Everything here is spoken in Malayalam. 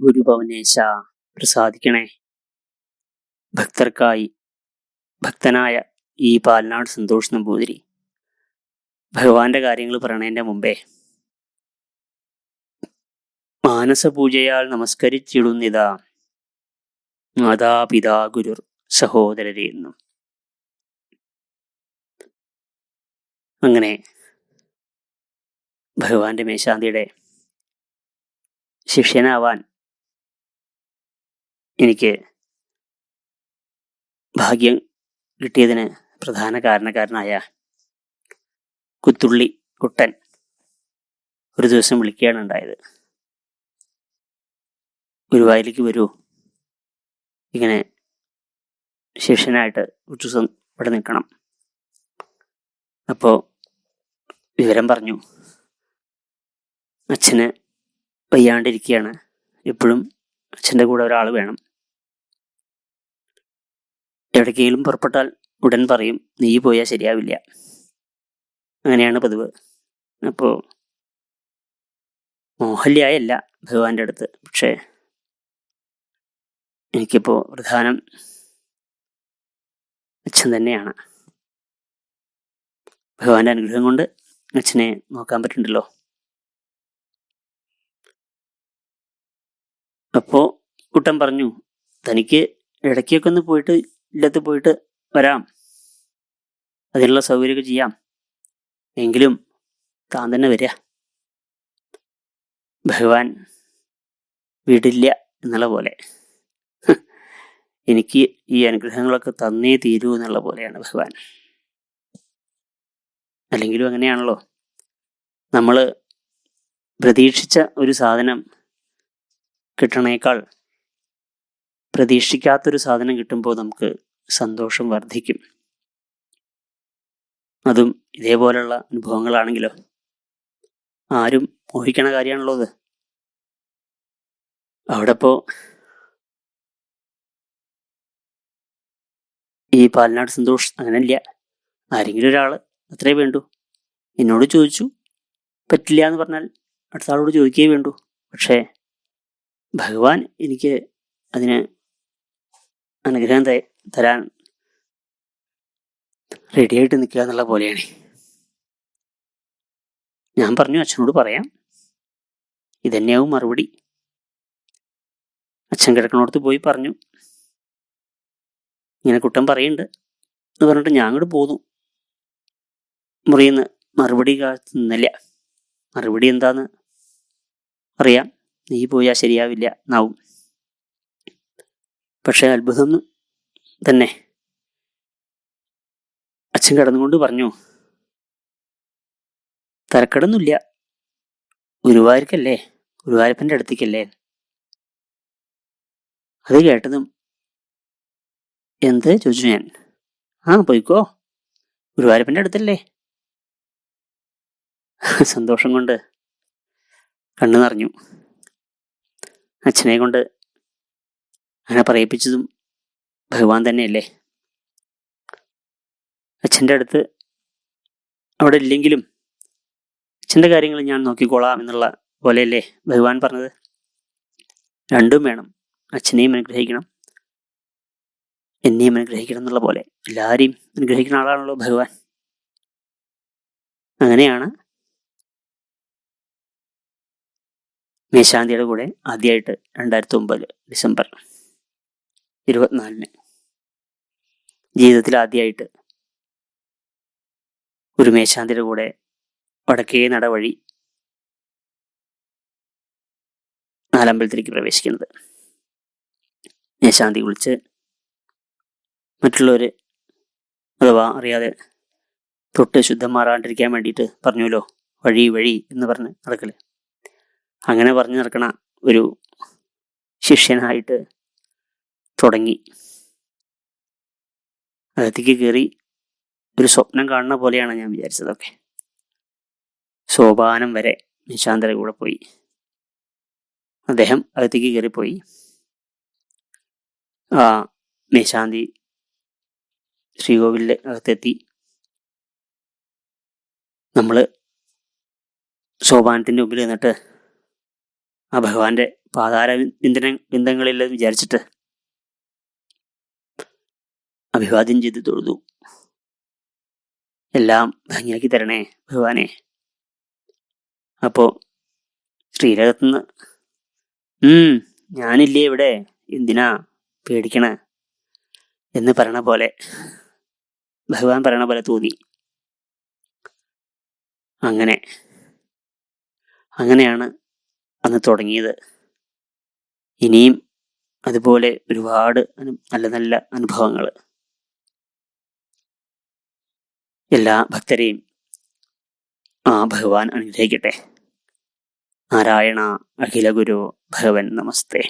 ഗുരുഭവനേശ പ്രസാദിക്കണേ. ഭക്തർക്കായി ഭക്തനായ ഈ പാലനാട് സന്തോഷ് നമ്പൂതിരി ഭഗവാന്റെ കാര്യങ്ങൾ പറയണേന്റെ മുമ്പേ മാനസപൂജയാൽ നമസ്കരിച്ചിടുന്നിതാ മാതാപിതാ ഗുരുർ സഹോദരരെ എന്നും. അങ്ങനെ ഭഗവാന്റെ മേശാന്തിയുടെ ശിഷ്യനാവാൻ എനിക്ക് ഭാഗ്യം കിട്ടിയതിന് പ്രധാന കാരണക്കാരനായ കുത്തുള്ളി കുട്ടൻ ഒരു ദിവസം വിളിക്കുകയാണ് ഉണ്ടായത്. ഗുരുവായൂരിലേക്ക് വരൂ. ഇങ്ങനെ ശിഷ്യനായിട്ട് ദിവസം ഇവിടെ നിൽക്കണം. അപ്പോൾ വിവരം പറഞ്ഞു. അച്ഛന് വയ്യാണ്ടിരിക്കുകയാണ്. എപ്പോഴും അച്ഛന്റെ കൂടെ ഒരാൾ വേണം. എവിടേക്കെങ്കിലും പുറപ്പെട്ടാൽ ഉടൻ പറയും നീ പോയാൽ ശരിയാവില്ല. അങ്ങനെയാണ് പതിവ്. അപ്പോൾ മോഹല്യായല്ല ഭഗവാന്റെ അടുത്ത്. പക്ഷേ എനിക്കിപ്പോൾ പ്രധാനം അച്ഛൻ തന്നെയാണ്. ഭഗവാന്റെ അനുഗ്രഹം കൊണ്ട് അച്ഛനെ നോക്കാൻ പറ്റുന്നുണ്ടല്ലോ അപ്പോൾ കുട്ടൻ പറഞ്ഞു തനിക്ക് ഇടയ്ക്കൊക്കെ ഒന്ന് പോയിട്ട് ഇല്ലത്ത് പോയിട്ട് വരാം. അതിനുള്ള സൗകര്യമൊക്കെ ചെയ്യാം. എങ്കിലും താൻ തന്നെ വരിക. ഭഗവാൻ വിടില്ല എന്നുള്ള പോലെ. എനിക്ക് ഈ അനുഗ്രഹങ്ങളൊക്കെ തന്നേ തീരൂ എന്നുള്ള പോലെയാണ് ഭഗവാൻ. അല്ലെങ്കിലും അങ്ങനെയാണല്ലോ. നമ്മൾ പ്രതീക്ഷിച്ച ഒരു സാധനം കിട്ടണേക്കാൾ പ്രതീക്ഷിക്കാത്തൊരു സാധനം കിട്ടുമ്പോൾ നമുക്ക് സന്തോഷം വർദ്ധിക്കും. അതും ഇതേപോലെയുള്ള അനുഭവങ്ങളാണെങ്കിലോ? ആരും മോഹിക്കണ കാര്യമാണല്ലോ അത്. അവിടെ ഇപ്പോ ഈ പാലനാട് സന്തോഷ് അങ്ങനെയല്ല ആരെങ്കിലും ഒരാൾ അത്രേ വേണ്ടു. എന്നോട് ചോദിച്ചു. പറ്റില്ല എന്ന് പറഞ്ഞാൽ അടുത്ത ആളോട് ചോദിക്കുകയേ വേണ്ടു. പക്ഷേ ഭഗവാൻ എനിക്ക് അതിന് അനുഗ്രഹം തരാൻ റെഡിയായിട്ട് നിൽക്കുക എന്നുള്ള പോലെയാണ്. ഞാൻ പറഞ്ഞു അച്ഛനോട് പറയാം. ഇതന്നെയാവും മറുപടി. അച്ഛൻ കിടക്കണോടത്ത് പോയി പറഞ്ഞു. ഇങ്ങനെ കുട്ടൻ പറയുന്നുണ്ട് എന്ന് പറഞ്ഞിട്ട് ഞാൻ അങ്ങോട്ട് പോന്നു. മുറിയുന്ന മറുപടി കാത്ത് നിന്നില്ല. മറുപടി എന്താന്ന് അറിയാം. നീ പോയാൽ ശരിയാവില്ല. എന്നാവും. പക്ഷെ അത്ഭുതം തന്നെ. അച്ഛൻ കടന്നുകൊണ്ട് പറഞ്ഞു തരക്കടൊന്നുമില്ല ഗുരുവായൂർക്കല്ലേ? ഗുരുവായൂരപ്പന്റെ അടുത്തേക്കല്ലേ? അത് കേട്ടതും എന്ത്? ചോദിച്ചു ഞാൻ. ആ പോയിക്കോ. ഗുരുവായൂരപ്പന്റെ അടുത്തല്ലേ? സന്തോഷം കൊണ്ട് കണ്ണു നിറഞ്ഞു. അച്ഛനെ കൊണ്ട് അങ്ങനെ പറയിപ്പിച്ചതും ഭഗവാൻ തന്നെയല്ലേ? അച്ഛന്റെ അടുത്ത് അവിടെ ഇല്ലെങ്കിലും അച്ഛന്റെ കാര്യങ്ങൾ ഞാൻ നോക്കിക്കോളാം എന്നുള്ള പോലെയല്ലേ ഭഗവാൻ പറഞ്ഞത്? രണ്ടും വേണം. അച്ഛനെയും അനുഗ്രഹിക്കണം. എന്നെയും അനുഗ്രഹിക്കണം എന്നുള്ള പോലെ. എല്ലാവരെയും അനുഗ്രഹിക്കുന്ന ആളാണല്ലോ ഭഗവാൻ. അങ്ങനെയാണ് മേശാന്തിയുടെ കൂടെ ആദ്യമായിട്ട് രണ്ടായിരത്തി ഒമ്പത് ഡിസംബർ ഇരുപത്തിനാലിന്. ജീവിതത്തിൽ ആദ്യമായിട്ട് ഒരു മേശാന്തിയുടെ കൂടെ വടക്കേ നട വഴി നാലമ്പലത്തിലേക്ക് പ്രവേശിക്കുന്നത്. മേശാന്തി വിളിച്ച് മറ്റുള്ളവർ അഥവാ അറിയാതെ തൊട്ട് ശുദ്ധം മാറാണ്ടിരിക്കാൻ വേണ്ടിയിട്ട് പറഞ്ഞല്ലോ വഴി വഴി എന്ന് പറഞ്ഞ് നടക്കൽ. അങ്ങനെ പറഞ്ഞു നടക്കണ ഒരു ശിഷ്യനായിട്ട് തുടങ്ങി. അകത്തേക്ക് കയറി ഒരു സ്വപ്നം കാണുന്ന പോലെയാണ് ഞാൻ വിചാരിച്ചതൊക്കെ സോപാനം വരെ നിശാന്തര കൂടെ പോയി. അദ്ദേഹം അകത്തേക്ക് കയറിപ്പോയി ആ മേശാന്തി ശ്രീകോവിലിന്റെ അകത്തെത്തി. നമ്മൾ സോപാനത്തിന്റെ മുമ്പിൽ നിന്നിട്ട് ആ ഭഗവാന്റെ പാതാര ബിന്ദന ബിന്ദങ്ങളില്ലെന്ന് വിചാരിച്ചിട്ട് അഭിവാദ്യം ചെയ്ത് തൊഴുതു. എല്ലാം ഭംഗിയാക്കി തരണേ ഭഗവാനെ. അപ്പോ ശ്രീരകത്തുനിന്ന് ഞാനില്ലേ ഇവിടെ? എന്തിനാ പേടിക്കണ? എന്ന് പറയണ പോലെ ഭഗവാൻ പറയണ പോലെ തോന്നി. അങ്ങനെ അങ്ങനെയാണ് അന്ന് തുടങ്ങിയത്. ഇനിയും അതുപോലെ ഒരുപാട് നല്ല നല്ല അനുഭവങ്ങൾ എല്ലാ ഭക്തരെയും ആ ഭഗവാൻ അനുഗ്രഹിക്കട്ടെ. നാരായണ അഖില ഗുരു ഭഗവൻ നമസ്തേ.